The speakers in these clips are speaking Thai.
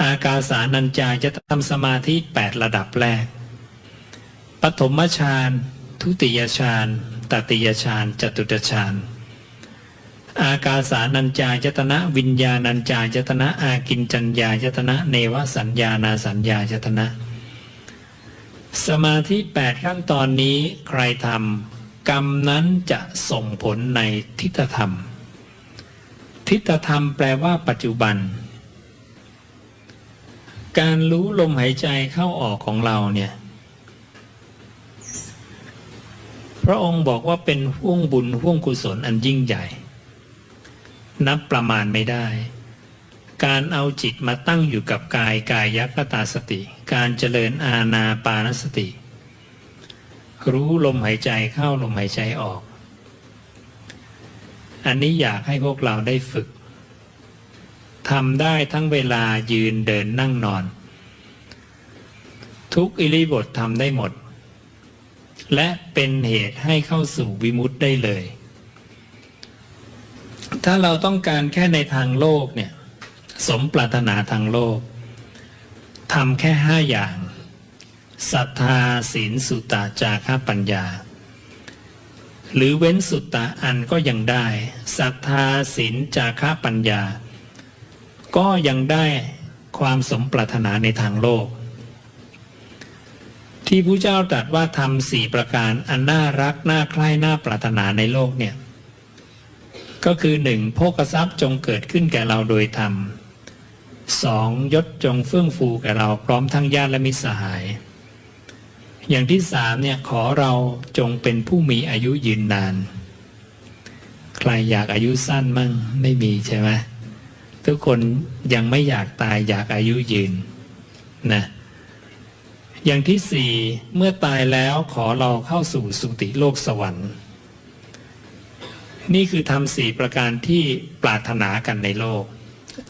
อากาสานัญจายจะทำสมาธิแปดระดับแรก ปฐมฌานทุติยฌานตติยฌานจตุตฌานอากาสานัญจายตนะ วิญญาณัญจายตนะ อากินจัญญายตนะ เนวสัญญานาสัญญายตนะ สมาธิแปดขั้นตอนนี้ใครทำกรรมนั้นจะส่งผลในทิฏฐธรรม ทิฏฐธรรมแปลว่าปัจจุบัน การรู้ลมหายใจเข้าออกของเราเนี่ย พระองค์บอกว่าเป็นห่วงบุญห่วงกุศลอันยิ่งใหญ่ นับประมาณไม่ได้ การเอาจิตมาตั้งอยู่กับกายกายยักตาสติ การเจริญอาณาปานสติ รู้ลมหายใจเข้าลมหายใจออก อันนี้อยากให้พวกเราได้ฝึก ทำได้ทั้งเวลายืนเดินนั่งนอน ทุกอิริบททำได้หมด และเป็นเหตุให้เข้าสู่วิมุตติได้เลย ถ้าเราต้องการแค่ในทางโลกเนี่ยสมปรารถนาทางโลกทำแค่ห้าอย่างศรัทธาศีลสุตตะจาระปัญญา หรือเว้นสุตตะอันก็ยังได้ศรัทธาศีลจาระปัญญา ก็ยังได้ความสมปรารถนาในทางโลก ที่พระเจ้าตรัสว่าทำสี่ประการอันน่ารักน่าใคร่น่าปรารถนาในโลกเนี่ยก็คือหนึ่งโภกทรัพย์จงเกิดขึ้นแก่เราโดยธรรมสองยศจงเฟื่องฟูแก่เราพร้อมทั้งญาติและมิตรสหาย อย่างที่สามเนี่ยขอเราจงเป็นผู้มีอายุยืนนาน ใครอยากอายุสั้นมั่งไม่มีใช่ไหม ทุกคนยังไม่อยากตายอยากอายุยืนนะอย่างที่สี่เมื่อตายแล้วขอเราเข้าสู่สุติโลกสวรรค์ นี่คือทำสี่ประการที่ปรารถนากันในโลก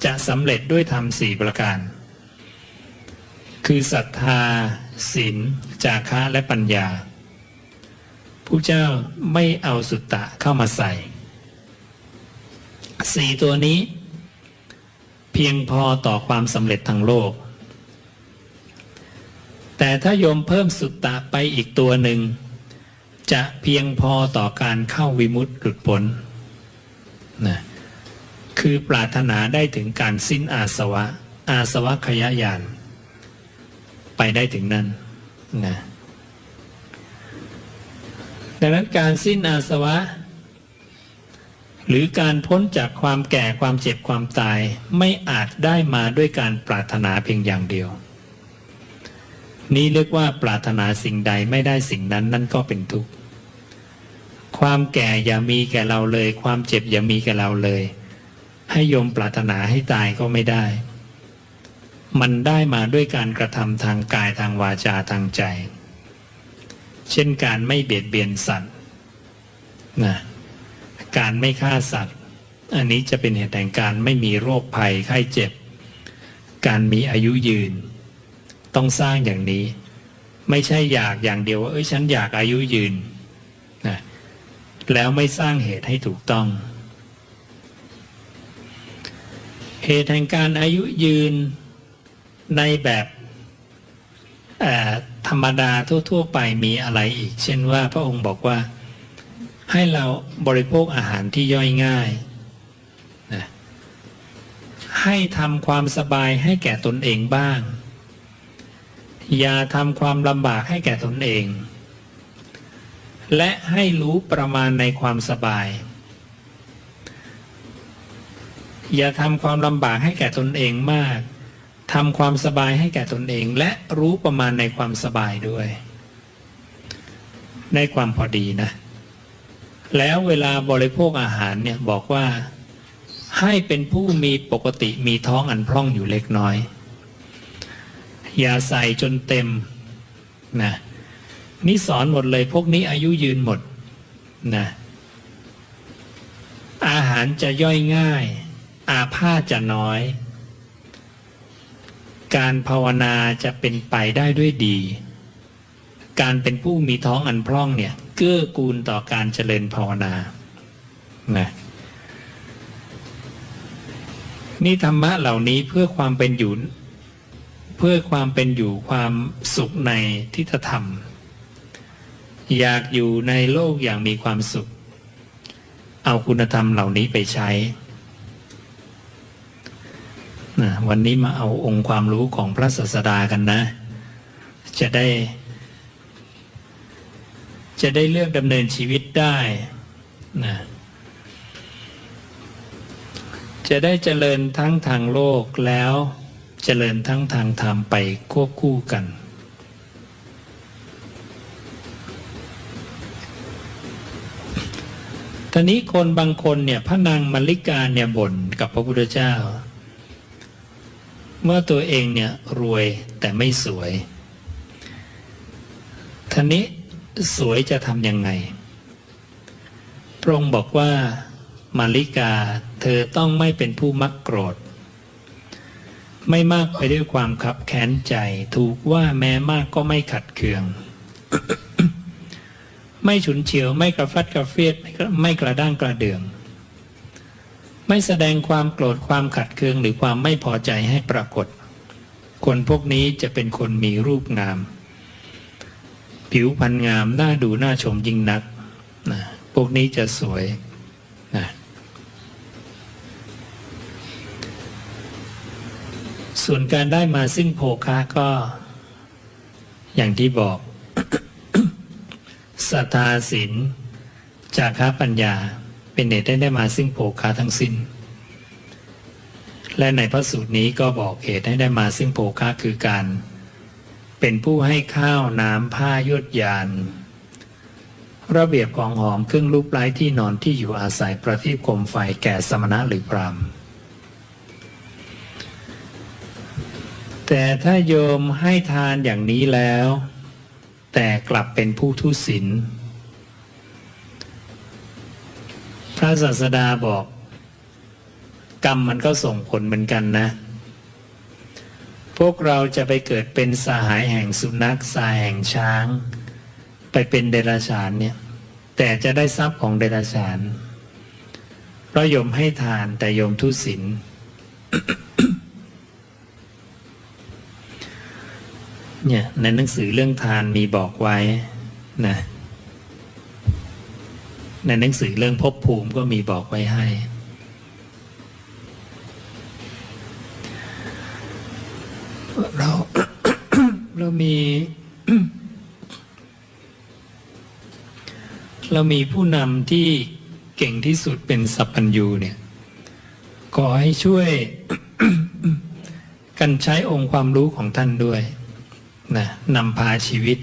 จะสำเร็จด้วยทำสี่ประการ คือศรัทธาศีลจาคะและปัญญาผู้เจ้าไม่เอาสุตตะเข้ามาใส่สี่ตัวนี้ พียงพอต่อความสำเร็จทางโลก แต่ถ้าโยมเพิ่มสุตตะไปอีกตัวหนึ่ง จะเพียงพอต่อการเข้าวิมุตติหลุดพ้นนะคือปรารถนาได้ถึงการสิ้นอาสวะ อาสวะขยะยาน ไปได้ถึงนั้นนะดังนั้นการสิ้นอาสวะ หรือการพ้นจากความแก่ความเจ็บความตายไม่อาจได้มาด้วยการปรารถนาเพียงอย่างเดียว นี่เรียกว่าปรารถนาสิ่งใดไม่ได้สิ่งนั้นนั่นก็เป็นทุกข์ความแก่อย่ามีแก่เราเลย ความเจ็บอย่ามีแก่เราเลย ให้โยมปรารถนาให้ตายก็ไม่ได้ มันได้มาด้วยการกระทำทางกายทางวาจาทางใจ เช่นการไม่เบียดเบียนสัตว์นะ การไม่ฆ่าสัตว์ อันนี้จะเป็นเหตุแห่งการไม่มีโรคภัยไข้เจ็บ การมีอายุยืน ต้องสร้างอย่างนี้ ไม่ใช่อยากอย่างเดียวว่าเอ้ยฉันอยากอายุยืนนะแล้วไม่สร้างเหตุให้ถูกต้อง เหตุแห่งการอายุยืนในแบบธรรมดาทั่ว ๆ ไปมีอะไรอีก เช่นว่าพระองค์บอกว่า ให้เราบริโภคอาหารที่ย่อยง่ายนะให้ทำความสบายให้แก่ตนเองบ้าง อย่าทำความลำบากให้แก่ตนเอง และให้รู้ประมาณในความสบาย อย่าทำความลำบากให้แก่ตนเองมากทำความสบายให้แก่ตนเอง และรู้ประมาณในความสบายด้วย ในความพอดีนะ แล้วเวลาบริโภคอาหารเนี่ยบอกว่าให้เป็นผู้มีปกติมีท้องอันพร่องอยู่เล็กน้อย อย่าใส่จนเต็มนะนี่สอนหมดเลยพวกนี้อายุยืนหมดนะอาหารจะย่อยง่าย อาพาธจะน้อย การภาวนาจะเป็นไปได้ด้วยดี การเป็นผู้มีท้องอันพร่องเนี่ย เกื้อกูลต่อการเจริญภาวนานะนี่ธรรมะเหล่านี้เพื่อความเป็นอยู่ เพื่อความเป็นอยู่ความสุขในทิฏฐธรรม อยากอยู่ในโลกอย่างมีความสุข เอาคุณธรรมเหล่านี้ไปใช้นะวันนี้มาเอาองค์ความรู้ของพระศาสดากันนะ จะได้ จะได้เลือกดำเนินชีวิตได้นะจะได้เจริญทั้งทางโลกแล้วเจริญทั้งทางธรรมไปควบคู่กัน ตอนนี้คนบางคนเนี่ยพระนางมัลลิกาเนี่ยบ่นกับพระพุทธเจ้า เมื่อตัวเองเนี่ยรวยแต่ไม่สวยท่านี้ สวยจะทำยังไง พระองค์บอกว่ามาริกาเธอต้องไม่เป็นผู้มักโกรธ ไม่มากไปด้วยความขับแค้นใจ ถูกว่าแม้มากก็ไม่ขัดเคือง ไม่ฉุนเฉียวไม่กระฟัดกระเฟียดไม่กระด้างกระเดือง ไม่แสดงความโกรธความขัดเคืองหรือความไม่พอใจให้ปรากฏ คนพวกนี้จะเป็นคนมีรูปงาม ผิวพรรณงามน่าดูน่าชมยิ่งนักนะพวกนี้จะสวยนะส่วนการได้มาซึ่งโภคะก็อย่างที่บอกศรัทธาศีลจาคะปัญญาเป็นเหตุได้ได้มาซึ่งโภคะทั้งสิ้น และในพระสูตรนี้ก็บอกเหตุให้ได้มาซึ่งโภคะคือการ เป็นผู้ให้ข้าวน้ำผ้ายวดยาน ระเบียบของหอมเครื่องรูปไล้ที่นอนที่อยู่อาศัยประทีปคมไฟแก่สมณะหรือพรามแต่ถ้าโยมให้ทานอย่างนี้แล้ว แต่กลับเป็นผู้ทุศีลพระศาสดาบอก กรรมมันก็ส่งผลเหมือนกันนะ พวกเราจะไปเกิดเป็นสหายแห่งสุนัขสหายแห่งช้าง ไปเป็นเดรัจฉานเนี่ย แต่จะได้ทรัพย์ของเดรัจฉานเพราะโยมให้ทานแต่โยมทุศีลเนี่ยในหนังสือเรื่องทานมีบอกไว้นะในหนังสือเรื่องภพภูมิก็มีบอกไว้ให้ เราเรามี เรามีผู้นำที่เก่งที่สุดเป็นสัพพัญญูเนี่ย ขอให้ช่วยกันใช้องค์ความรู้ของท่านด้วยนะนำพาชีวิต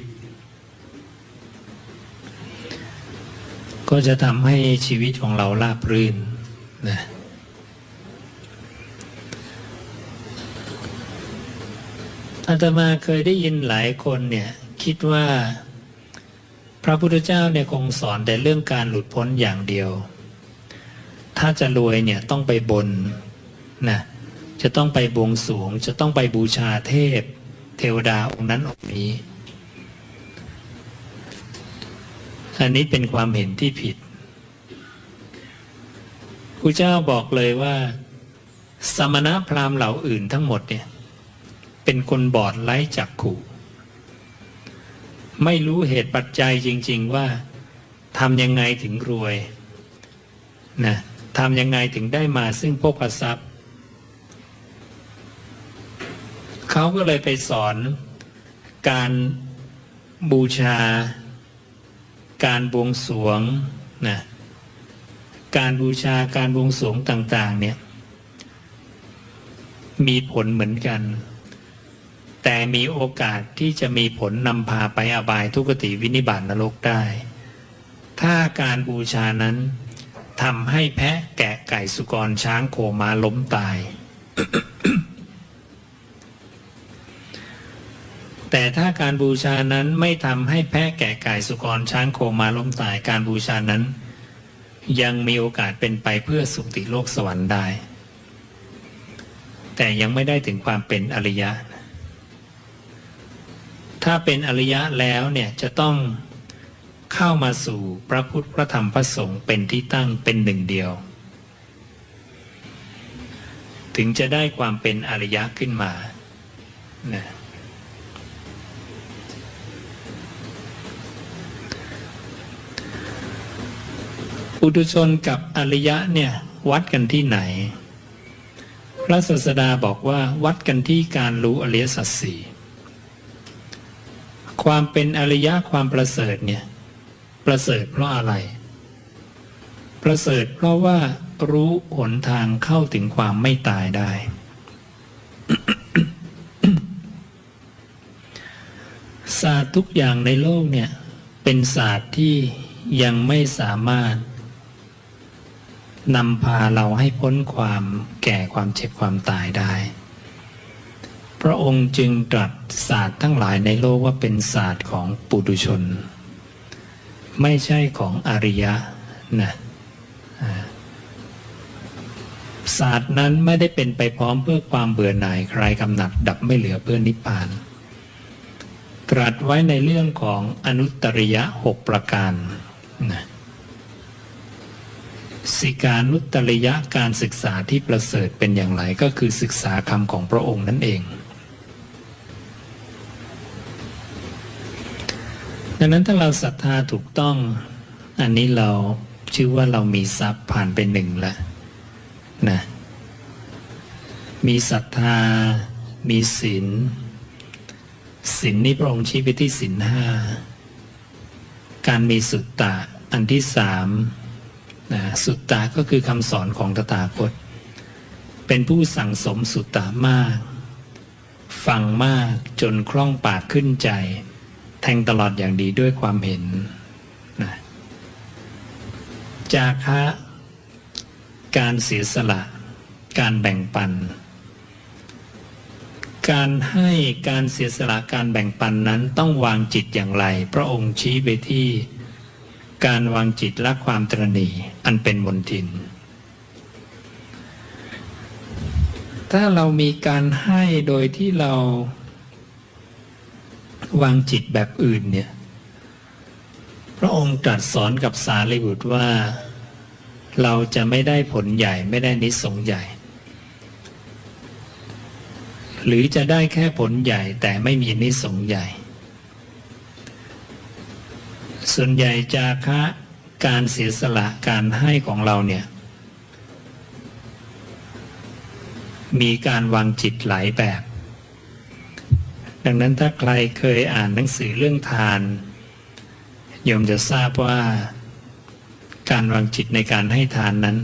ก็จะทำให้ชีวิตของเราราบรื่นนะ อาตมาเคยได้ยินหลายคนเนี่ยคิดว่าพระพุทธเจ้าเนี่ยคงสอนแต่เรื่องการหลุดพ้นอย่างเดียว ถ้าจะรวยเนี่ยต้องไปบนนะจะต้องไปบวงสรวงจะต้องไปบูชาเทพ เทวดาองค์นั้นองค์นี้ อันนี้เป็นความเห็นที่ผิดพระเจ้าบอกเลยว่า สมณะพราหมณ์เหล่าอื่นทั้งหมดเนี่ย เป็นคนบอดไร้จักขู่ไม่รู้เหตุปัจจัยจริง ๆว่าทำยังไงถึงรวยนะทำยังไงถึงได้มาซึ่งพกทรัพย์ เขาก็เลยไปสอนการบูชา การบวงสรวงนะการบูชาการบวงสรวงต่าง ๆ เนี่ย มีผลเหมือนกัน แต่มีโอกาสที่จะมีผลนำพาไปอบายทุกติวินิบาตนรกได้ ถ้าการบูชานั้นทำให้แพะแกะไก่สุกรช้างโคมาล้มตาย แต่ถ้าการบูชานั้นไม่ทำให้แพะแกะไก่สุกรช้างโคมาล้มตาย การบูชานั้น ยังมีโอกาสเป็นไปเพื่อสุติโลกสวรรค์ได้ แต่ยังไม่ได้ถึงความเป็นอริยะ ถ้าเป็นอริยะแล้วเนี่ยจะต้องเข้ามาสู่พระพุทธพระธรรมพระสงฆ์เป็นที่ตั้งเป็นหนึ่งเดียว ถึงจะได้ความเป็นอริยะขึ้นมานะปุถุชนกับอริยะเนี่ยวัดกันที่ไหน พระศาสดาบอกว่าวัดกันที่การรู้อริยสัจสี่ ความเป็นอริยะความประเสริฐเนี่ยประเสริฐเพราะอะไร ประเสริฐเพราะว่ารู้หนทางเข้าถึงความไม่ตายได้ ศาสตร์ทุกอย่างในโลกเนี่ยเป็นศาสตร์ที่ยังไม่สามารถนำพาเราให้พ้นความแก่ความเจ็บความตายได้ พระองค์จึงตรัสศาสตร์ทั้งหลายในโลกว่าเป็นศาสตร์ของปุถุชน ไม่ใช่ของอริยะนะศาสตร์นั้นไม่ได้เป็นไปพร้อมเพื่อความเบื่อหน่ายคลายกำหนัดดับไม่เหลือเพื่อนิพพาน ตรัสไว้ในเรื่องของอนุตริยะหกประการนะสิการนุตตริยะการศึกษาที่ประเสริฐเป็นอย่างไรก็คือศึกษาคำของพระองค์นั่นเอง ดังนั้นถ้าเราศรัทธาถูกต้อง อันนี้เราชื่อว่าเรามีทรัพย์ผ่านไปหนึ่งแล้วนะมีศรัทธา มีศีลศีลนี่พระองค์ชี้ไปที่ศีลห้าการมีสุตตะอันที่สามนะสุตตะก็คือคำสอนของตถาคต เป็นผู้สั่งสมสุตตะมาก ฟังมากจนคล่องปากขึ้นใจ แทงตลอดอย่างดีด้วยความเห็นนะจาคะการเสียสละ การแบ่งปัน การให้การเสียสละการแบ่งปันนั้นต้องวางจิตอย่างไร พระองค์ชี้ไปที่การวางจิตละความตรณีอันเป็นมนทิน ถ้าเรามีการให้โดยที่เรา วางจิตแบบอื่นเนี่ย พระองค์ตรัสสอนกับสารีบุตรว่า เราจะไม่ได้ผลใหญ่ไม่ได้นิสงใหญ่ หรือจะได้แค่ผลใหญ่แต่ไม่มีนิสงใหญ่ ส่วนใหญ่จาคะการเสียสละการให้ของเราเนี่ย มีการวางจิตหลายแบบ ดังนั้นถ้าใครเคยอ่านหนังสือเรื่องทานโยมจะทราบว่าการวางจิตในการให้ทานนั้น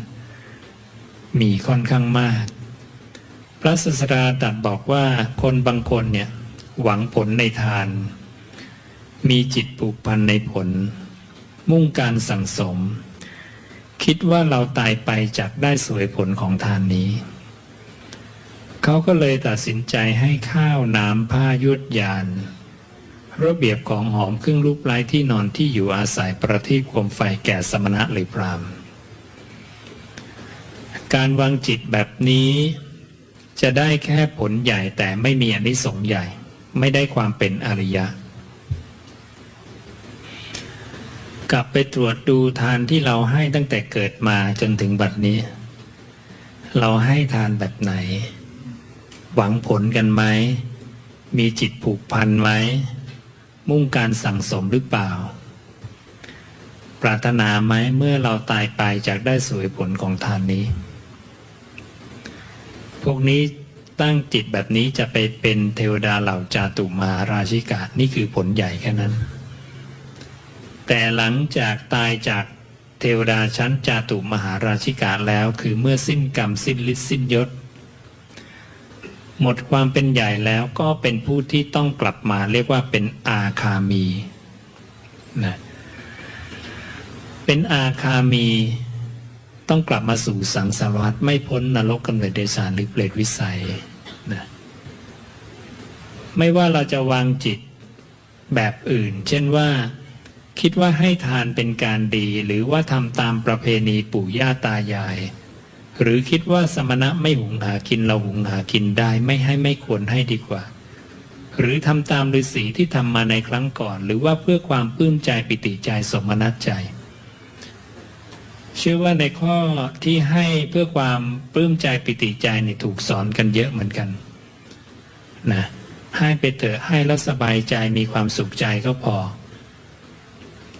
มีค่อนข้างมาก พระศาสดาตรัสบอกว่าคนบางคนเนี่ยหวังผลในทาน มีจิตผูกพันในผล มุ่งการสั่งสม คิดว่าเราตายไปจากได้สวยผลของทานนี้ เขาก็เลยตัดสินใจให้ข้าวน้ำผ้ายุดยาน ระเบียบของหอมเครื่องรูปไร้ที่นอนที่อยู่อาศัยประทีปโคมไฟแก่สมณะหรือพรามณ์การวางจิตแบบนี้จะได้แค่ผลใหญ่แต่ไม่มีอนิสงส์ใหญ่ ไม่ได้ความเป็นอริยะ กลับไปตรวจดูทานที่เราให้ตั้งแต่เกิดมาจนถึงบัดนี้ เราให้ทานแบบไหน หวังผลกันไหม มีจิตผูกพันไหม มุ่งการสั่งสมหรือเปล่า ปรารถนาไหมเมื่อเราตายไปจากได้สวยผลของทานนี้ พวกนี้ตั้งจิตแบบนี้จะไปเป็นเทวดาเหล่าจาตุมาราชิกา นี่คือผลใหญ่แค่นั้น แต่หลังจากตายจากเทวดาชั้นจาตุมหาราชิกาแล้วคือเมื่อสิ้นกรรมสิ้นฤทธิ์สิ้นยศ หมดความเป็นใหญ่แล้วก็เป็นผู้ที่ต้องกลับมาเรียกว่าเป็นอาคามีนะเป็นอาคามีต้องกลับมาสู่สังสารวัฏไม่พ้นนรกกำเนิดเดชานหรือเปรตวิสัยนะไม่ว่าเราจะวางจิตแบบอื่น เช่นว่าคิดว่าให้ทานเป็นการดี หรือว่าทำตามประเพณีปู่ย่าตายาย หรือคิดว่าสมณะไม่หุงหากินเราหุงหากินได้ไม่ให้ไม่ควรให้ดีกว่า หรือทำตามฤาษีที่ทำมาในครั้งก่อน หรือว่าเพื่อความปลื้มใจปิติใจสมนัตใจ เชื่อว่าในข้อที่ให้เพื่อความปลื้มใจปิติใจเนี่ยถูกสอนกันเยอะเหมือนกันนะให้ไปเถอะให้แล้วสบายใจมีความสุขใจก็พอ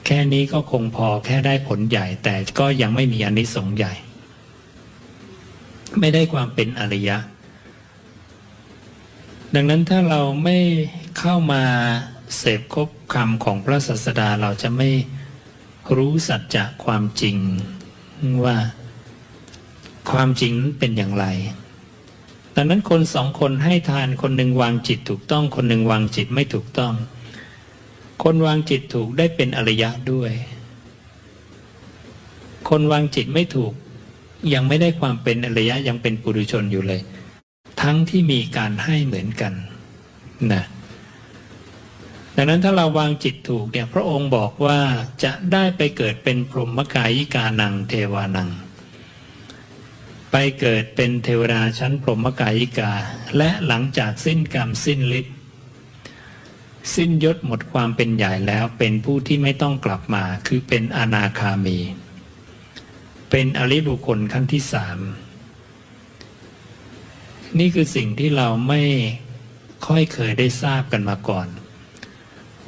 แค่นี้ก็คงพอแค่ได้ผลใหญ่แต่ก็ยังไม่มีอานิสงส์ใหญ่ ไม่ได้ความเป็นอริยะ ดังนั้นถ้าเราไม่เข้ามาเสพคบคำของพระศาสดาเราจะไม่รู้สัจจะความจริงว่าความจริงนั้นเป็นอย่างไร ดังนั้นคนสองคนให้ทานคนหนึ่งวางจิตถูกต้อง คนหนึ่งวางจิตไม่ถูกต้อง คนวางจิตถูกได้เป็นอริยะด้วย คนวางจิตไม่ถูก ยังไม่ได้ความเป็นอริยะยังเป็นปุถุชนอยู่เลย ทั้งที่มีการให้เหมือนกันนะดังนั้นถ้าเราวางจิตถูกเนี่ยพระองค์บอกว่าจะได้ไปเกิดเป็นพรหมกายิกานังเทวานัง ไปเกิดเป็นเทวดาชั้นพรหมกายิกา และหลังจากสิ้นกรรมสิ้นฤทธิ์สิ้นยศหมดความเป็นใหญ่แล้วเป็นผู้ที่ไม่ต้องกลับมาคือเป็นอนาคามี เป็นอริบุคคลขั้นที่สามนี่คือสิ่งที่เราไม่ค่อยเคยได้ทราบกันมาก่อน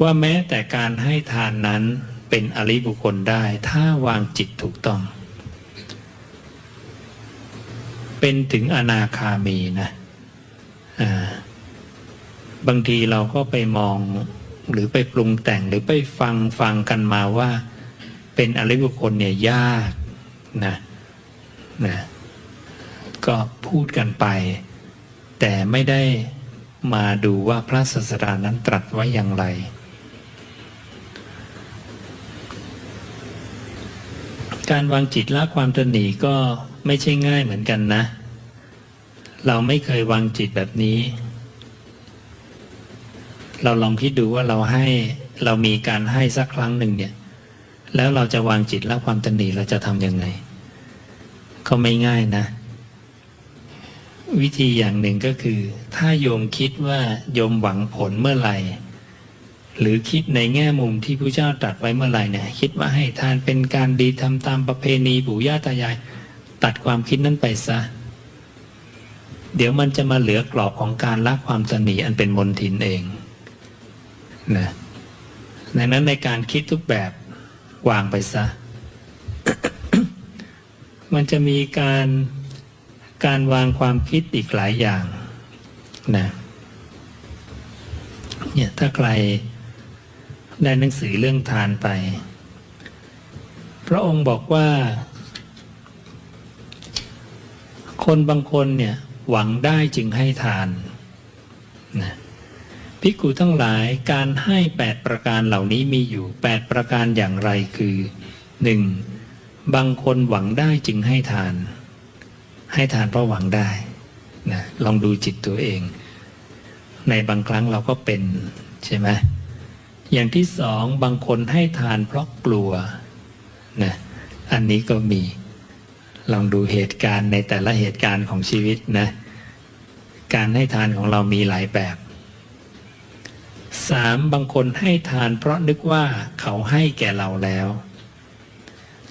ว่าแม้แต่การให้ทานนั้นเป็นอริบุคคลได้ถ้าวางจิตถูกต้อง เป็นถึงอนาคามีนะบางทีเราก็ไปมองหรือไปปรุงแต่งหรือไปฟังฟังกันมาว่า เป็นอริบุคคลเนี่ยยาก นะนะก็พูดกันไป แต่ไม่ได้มาดูว่าพระศาสดานั้นตรัสไว้อย่างไรการวางจิตละความตระหนีก็ไม่ใช่ง่ายเหมือนกันนะ เราไม่เคยวางจิตแบบนี้ เราลองคิดดูว่าเราให้เรามีการให้สักครั้งหนึ่งเนี่ย แล้วเราจะวางจิตละความตระหนีเราจะทำยังไง ก็ไม่ง่ายนะ วิธีอย่างหนึ่งก็คือ ถ้าโยมคิดว่าโยมหวังผลเมื่อไหร่ หรือคิดในแง่มุมที่พระเจ้าตรัสไว้เมื่อไหร่เนี่ย คิดว่าให้ทานเป็นการดีทำตามประเพณีปู่ย่าตายาย ตัดความคิดนั้นไปซะ เดี๋ยวมันจะมาเหลือกรอบของการละความตนีอันเป็นมนทินเองนะดังนั้นในการคิดทุกแบบวางไปซะ มันจะมีการการวางความคิดอีกหลายอย่างนะเนี่ยถ้าใครได้หนังสือเรื่องทานไป พระองค์บอกว่า คนบางคนเนี่ยหวังได้จึงให้ทานนะภิกขุทั้งหลายการให้แปดประการเหล่านี้มีอยู่แปดประการอย่างไรคือหนึ่ง บางคนหวังได้จึงให้ทาน ให้ทานเพราะหวังได้นะลองดูจิตตัวเอง ในบางครั้งเราก็เป็นใช่ไหมอย่างที่สองบางคนให้ทานเพราะกลัวนะอันนี้ก็มีลองดูเหตุการณ์ในแต่ละเหตุการณ์ของชีวิตนะการให้ทานของเรามีหลายแบบสามบางคนให้ทานเพราะนึกว่าเขาให้แก่เราแล้ว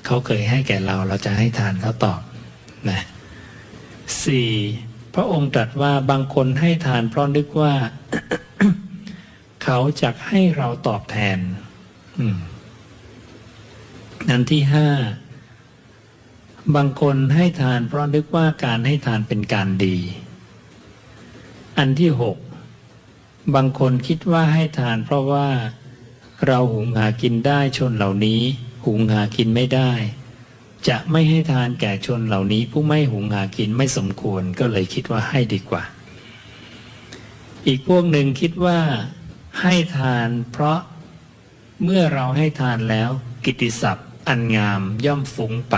เขาเคยให้แก่เราเราจะให้ทานเขาตอบนะสี่พระองค์ตรัสว่าบางคนให้ทานเพราะนึกว่า เขาจะให้เราตอบแทนอืมอันที่ห้าบางคนให้ทานเพราะนึกว่าการให้ทานเป็นการดี อันที่หกบางคนคิดว่าให้ทานเพราะว่าเราหุงหากินได้ชนเหล่านี้ หุงหากินไม่ได้ จะไม่ให้ทานแก่ชนเหล่านี้ผู้ไม่หุงหากินไม่สมควรก็เลยคิดว่าให้ดีกว่า อีกพวกหนึ่งคิดว่าให้ทานเพราะเมื่อเราให้ทานแล้วกิตติศัพท์อันงามย่อมฟุ้งไป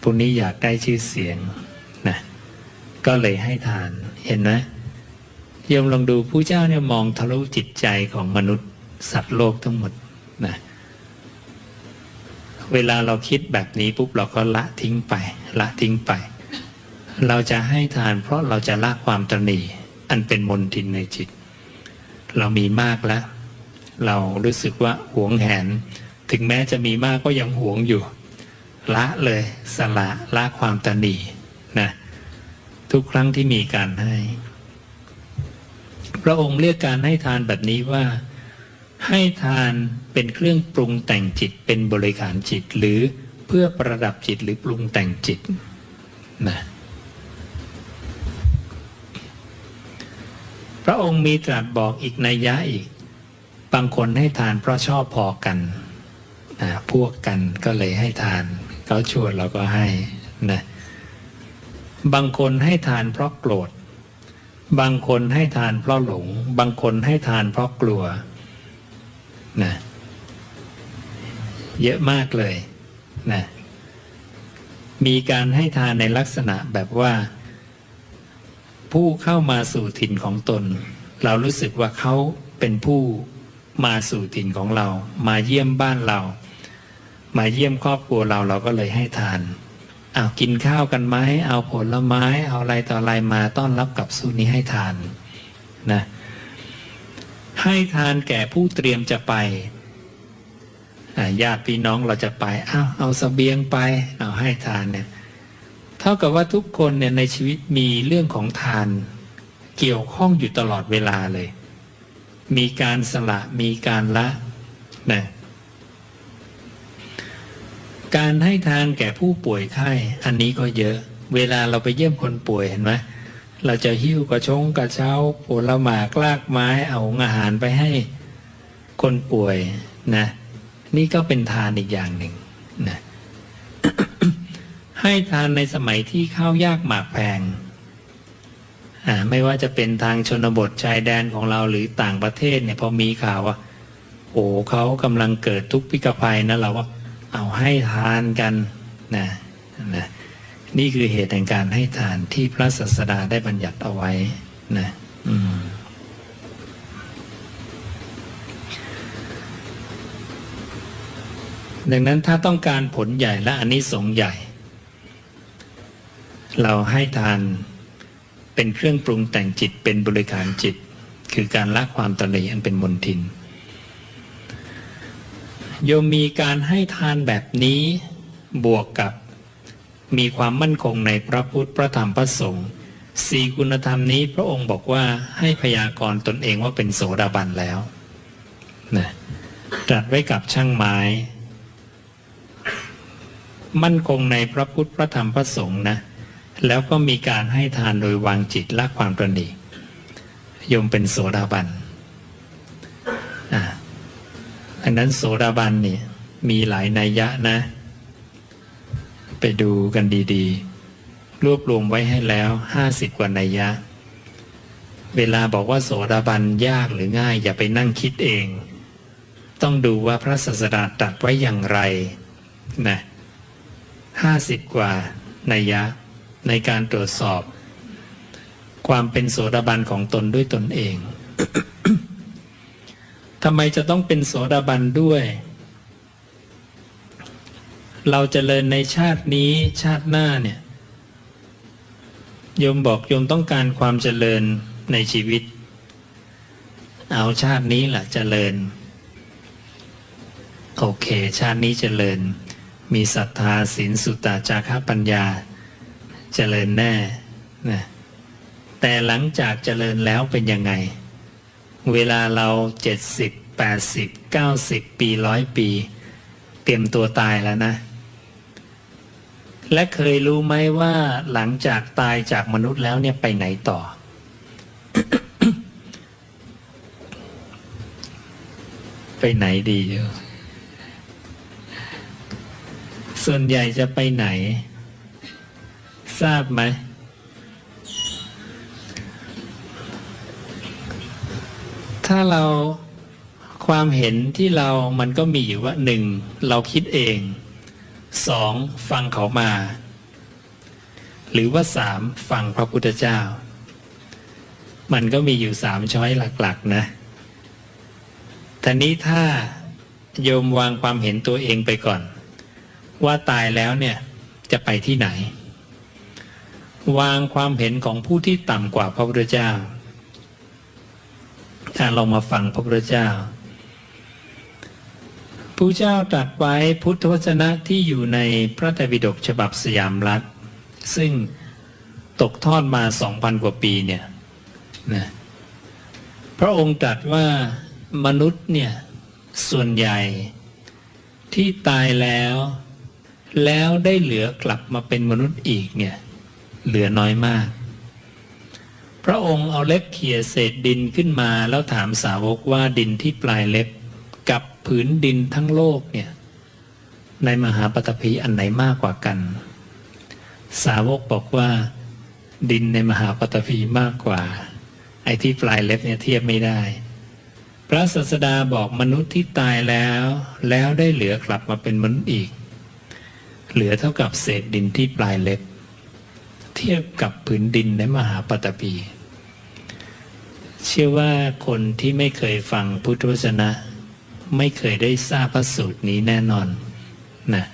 พวกนี้อยากได้ชื่อเสียงนะก็เลยให้ทานเห็นไหมโยมลองดูผู้เจ้าเนี่ยมองทะลุจิตใจของมนุษย์สัตว์โลกทั้งหมดนะ เวลาเราคิดแบบนี้ปุ๊บเราก็ละทิ้งไป ละทิ้งไป เราจะให้ทานเพราะเราจะละความตระหนี่อันเป็นมนทินในจิต เรามีมากแล้ว เรารู้สึกว่าหวงแหน ถึงแม้จะมีมากก็ยังหวงอยู่ ละเลยสละละความตณีนะทุกครั้งที่มีการให้ พระองค์เรียกการให้ทานแบบนี้ว่า ให้ทานเป็นเครื่องปรุงแต่งจิตเป็นบริการจิตหรือเพื่อประดับจิตหรือปรุงแต่งจิตนะพระองค์มีตรัสบอกอีกนัยยะอีก บางคนให้ทานเพราะชอบพอกันนะพวกกันก็เลยให้ทานเขาชวนเราก็ให้นะบางคนให้ทานเพราะโกรธ บางคนให้ทานเพราะหลง บางคนให้ทานเพราะกลัว นะเยอะมากเลยนะมีการให้ทานในลักษณะแบบว่า ผู้เข้ามาสู่ถิ่นของตน เรารู้สึกว่าเขาเป็นผู้มาสู่ถิ่นของเรา มาเยี่ยมบ้านเรา มาเยี่ยมครอบครัวเราเราก็เลยให้ทานเอากินข้าวกันไหมเอาผลไม้ เอาอะไรต่ออะไรมาต้อนรับกับสู้นี้ให้ทานนะ ให้ทานแก่ผู้เตรียมจะไปญาติพี่น้องเราจะไปเอาเอาสเสบียงไปเอาให้ทานเนี่ยเท่ากับว่าทุกคนเนี่ยในชีวิตมีเรื่องของทานเกี่ยวข้องอยู่ตลอดเวลาเลย มีการสละมีการละนะการให้ทานแก่ผู้ป่วยไข้ อันนี้ก็เยอะ เวลาเราไปเยี่ยมคนป่วยเห็นไหม เราจะหิ้วกระชงกระเช้าผลหมากลากไม้เอาอาหารไปให้คนป่วยนะนี่ก็เป็นทานอีกอย่างหนึ่งนะให้ทานในสมัยที่ข้าวยากหมากแพงอ่าไม่ว่าจะเป็นทางชนบทชายแดนของเราหรือต่างประเทศเนี่ยพอมีข่าวว่าโอ้เขากำลังเกิดทุกข์พิกภัยนะเราว่าเอาให้ทานกันนะนะ นี่คือเหตุแห่งการให้ทานที่พระศาสดาได้บัญญัติเอาไว้นะดังนั้นถ้าต้องการผลใหญ่และอันนี้สงส์ใหญ่ เราให้ทานเป็นเครื่องปรุงแต่งจิตเป็นบริการจิต คือการละความตรีอันเป็นมนทิน โยมมีการให้ทานแบบนี้บวกกับ มีความมั่นคงในพระพุทธพระธรรมพระสงฆ์สี่คุณธรรมนี้พระองค์บอกว่าให้พยากรณ์ตนเองว่าเป็นโสดาบันแล้วนะตรัสไว้กับช่างไม้ มั่นคงในพระพุทธพระธรรมพระสงฆ์นะ แล้วก็มีการให้ทานโดยวางจิตละความตรณีโยมเป็นโสดาบันอ่าอันนั้นโสดาบันนี่มีหลายนัยยะนะ ไปดูกันดีๆ รวบรวมไว้ให้แล้วห้าสิบกว่านัยยะ เวลาบอกว่าโสดาบันยากหรือง่ายอย่าไปนั่งคิดเอง ต้องดูว่าพระศาสดาตรัสไว้อย่างไรนะห้าสิบกว่านัยยะในการตรวจสอบ ความเป็นโสดาบันของตนด้วยตนเองทำไมจะต้องเป็นโสดาบันด้วย เราจเจริญในชาตินี้ชาติหน้าเนี่ยโยมบอกโยมต้องการความเจริญในชีวิต เอาชาตินี้แหละเจริญ โอเค ชาตินี้เจริญ มีศรัทธาศีลสุตตาจาระปัญญา เจริญแน่นะแต่หลังจากเจริญแล้วเป็นยังไง เวลาเราเจ็ดสิบแปดสิบเก้าสิบปีร้อยปี เตรียมตัวตายแล้วนะ และเคยรู้ไหมว่าหลังจากตายจากมนุษย์แล้วเนี่ยไปไหนต่อ ไปไหนดีเยอะส่วนใหญ่จะไปไหน ทราบไหม ถ้าเราความเห็นที่เรามันก็มีอยู่ว่าหนึ่งเราคิดเอง สองฟังเขามา หรือว่าสามฟังพระพุทธเจ้า มันก็มีอยู่สามช้อยหลักๆนะแต่นี้ถ้าโยมวางความเห็นตัวเองไปก่อน ว่าตายแล้วเนี่ยจะไปที่ไหน วางความเห็นของผู้ที่ต่ำกว่าพระพุทธเจ้าถ้าลองมาฟังพระพุทธเจ้า พระเจ้าตรัสไว้พุทธวจนะที่อยู่ในพระไตรปิฎกฉบับสยามรัฐ ซึ่งตกทอดมาสองพันกว่าปีเนี่ยนะพระองค์ตรัสว่ามนุษย์เนี่ยส่วนใหญ่ที่ตายแล้ว แล้วได้เหลือกลับมาเป็นมนุษย์อีกเนี่ยเหลือน้อยมาก พระองค์เอาเล็บเขี่ยเศษดินขึ้นมาแล้วถามสาวกว่าดินที่ปลายเล็บ ผืนดินทั้งโลกเนี่ยในมหาปฐพีอันไหนมากกว่ากัน สาวกบอกว่า ดินในมหาปฐพีมากกว่า ไอ้ที่ปลายเล็บเนี่ยเทียบไม่ได้ พระศาสดาบอกมนุษย์ที่ตายแล้ว แล้วได้เหลือกลับมาเป็นมนุษย์อีก เหลือเท่ากับเศษดินที่ปลายเล็บ เทียบกับผืนดินในมหาปฐพีเชื่อว่าคนที่ไม่เคยฟังพุทธวจนะ ไม่เคยได้ทราบพระสูตรนี้แน่นอนนะ